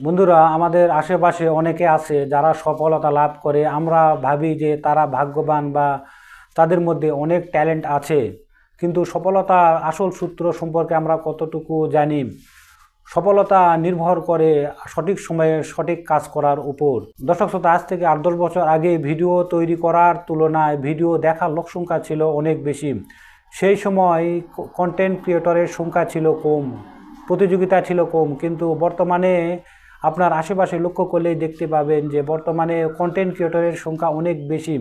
বন্ধুরা, আমাদের আশেপাশে অনেকে আছে যারা সফলতা লাভ করে। আমরা ভাবি যে তারা ভাগ্যবান বা তাদের মধ্যে অনেক ট্যালেন্ট আছে। কিন্তু সফলতা আসল সূত্র সম্পর্কে আমরা কতটুকু জানি? সফলতা নির্ভর করে সঠিক সময়ে সঠিক কাজ করার উপর। দর্শক শ্রোতা, আজ থেকে আট দশ বছর আগে ভিডিও তৈরি করার তুলনায় ভিডিও দেখার লোক সংখ্যা ছিল অনেক বেশি। সেই সময় কন্টেন্ট ক্রিয়েটরের সংখ্যা ছিল কম, প্রতিযোগিতা ছিল কম। কিন্তু বর্তমানে আপনার আশেপাশে লক্ষ্য করলেই দেখতে পাবেন যে বর্তমানে কন্টেন্ট ক্রিয়েটরের সংখ্যা অনেক বেশি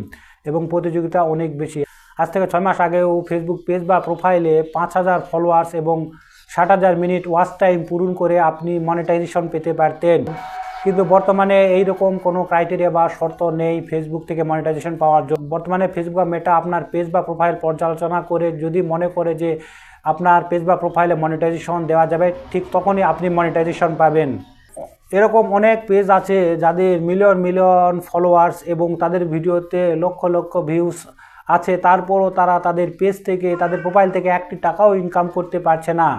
এবং প্রতিযোগিতা অনেক বেশি। আজ থেকে ছয় মাস আগেও ফেসবুক পেজ বা প্রোফাইলে পাঁচ হাজার ফলোয়ার্স এবং ষাট হাজার মিনিট ওয়াচ টাইম পূরণ করে আপনি মনিটাইজেশন পেতে পারতেন। কিন্তু বর্তমানে এই রকম কোনো ক্রাইটেরিয়া বা শর্ত নেই ফেসবুক থেকে মনিটাইজেশন পাওয়ার জন্য। বর্তমানে ফেসবুক বা মেটা আপনার পেজ বা প্রোফাইল পর্যালোচনা করে যদি মনে করে যে আপনার পেজ বা প্রোফাইলে মনিটাইজেশন দেওয়া যাবে, ঠিক তখনই আপনি মনিটাইজেশন পাবেন। এরকম অনেক পেজ আছে যাদের মিলিয়ন মিলিয়ন ফলোয়ার্স এবং তাদের ভিডিওতে লক্ষ লক্ষ ভিউস আছে। তারপরও তারা তাদের পেজ থেকে, তাদের প্রোফাইল থেকে একটি টাকাও ইনকাম করতে পারছে না।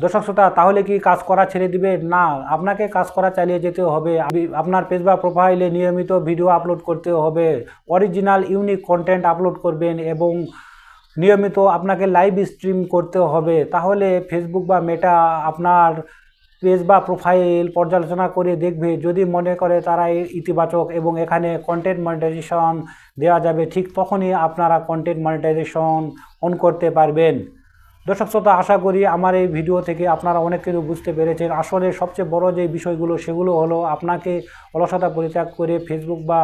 দর্শক শ্রোতা, তাহলে কি কাজ করা ছেড়ে দিবে? না, আপনাকে কাজ করা চালিয়ে যেতে হবে। আপনার পেজ বা প্রোফাইলে নিয়মিত ভিডিও আপলোড করতে হবে। অরিজিনাল ইউনিক কন্টেন্ট আপলোড করবেন এবং নিয়মিত আপনাকে লাইভ স্ট্রিম করতে হবে। তাহলে ফেসবুক বা মেটা আপনার পেজ বা প্রোফাইল পর্যালোচনা করে দেখবে, যদি মনে করে তারা ইতিবাচক এবং এখানে কন্টেন্ট মনিটাইজেশন দেওয়া যাবে, ঠিক তখনই আপনারা কন্টেন্ট মনিটাইজেশন অন করতে পারবেন। দর্শক শ্রোতা, আশা করি আমার এই ভিডিও থেকে আপনারা অনেক কিছু বুঝতে পেরেছেন। আসলে সবচেয়ে বড় যে বিষয়গুলো, সেগুলো হলো আপনাকে অলসতা পরিত্যাগ করে ফেসবুক বা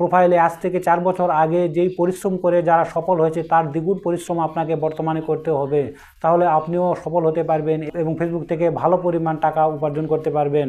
প্রোফাইলে আজ থেকে চার বছর আগে যেই পরিশ্রম করে যারা সফল হয়েছে, তার দ্বিগুণ পরিশ্রম আপনাকে বর্তমানে করতে হবে। তাহলে আপনিও সফল হতে পারবেন এবং ফেসবুক থেকে ভালো পরিমাণ টাকা উপার্জন করতে পারবেন।